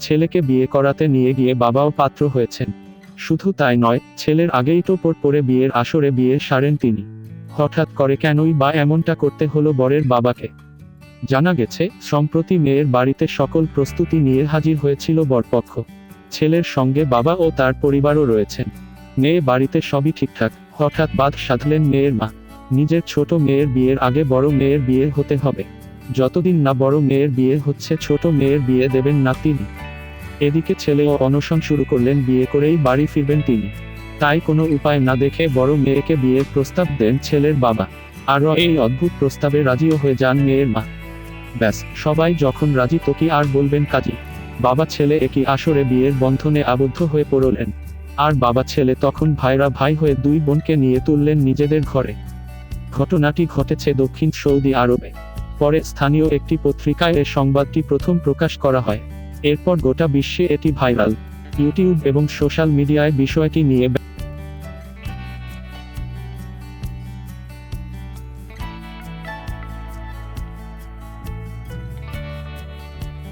ছেলেকে বিয়ে করাতে নিয়ে গিয়ে বাবাও পাত্র হয়েছেন। শুধু তাই নয়, ছেলের আগেই টোপর পরে বিয়ের আসরে বিয়ে সারেন তিনি। হঠাৎ করে কেনই বা এমনটা করতে হলো বরের বাবাকে। জানা গেছে, সম্প্রতি মেয়ের বাড়িতে সকল প্রস্তুতি নিয়ে হাজির হয়েছিল বরপক্ষ। ছেলের সঙ্গে বাবা ও তার পরিবারও রয়েছেন। মেয়ে বাড়িতে সবই ঠিকঠাক, হঠাৎ বাদ সাধলেন মেয়ের মা। নিজের ছোট মেয়ের বিয়ের আগে বড় মেয়ের বিয়ে হতে হবে। যতদিন না বড় মেয়ের বিয়ে হচ্ছে, ছোট মেয়ের বিয়ে দেবেন না তিনি। এদিকে ছেলেও অনশন শুরু করলেন, বিয়ে করেই বাড়ি ফিরবেন তিনি। তাই কোনো উপায় না দেখে বড় মেয়েকে বিয়ের প্রস্তাব দেন ছেলের বাবা। আরও এই অদ্ভুত প্রস্তাবে রাজিও হয়ে যান মেয়ের মা। ব্যাস, সবাই যখন রাজি তো কি আর বলবেন কাজী? বাবা ছেলে একই আসরে বিয়ের বন্ধনে আবদ্ধ হয়ে পড়লেন। আর বাবা ছেলে তখন ভাইরা ভাই হয়ে দুই বোনকে নিয়ে তুললেন নিজেদের ঘরে। ঘটনাটি ঘটেছে দক্ষিণ সৌদি আরবে। পরে স্থানীয় একটি পত্রিকায় এ সংবাদটি প্রথম প্রকাশ করা হয়। এরপর গোটা বিশ্বে এটি ভাইরাল। ইউটিউব এবং সোশ্যাল মিডিয়ায় বিষয়টি নিয়ে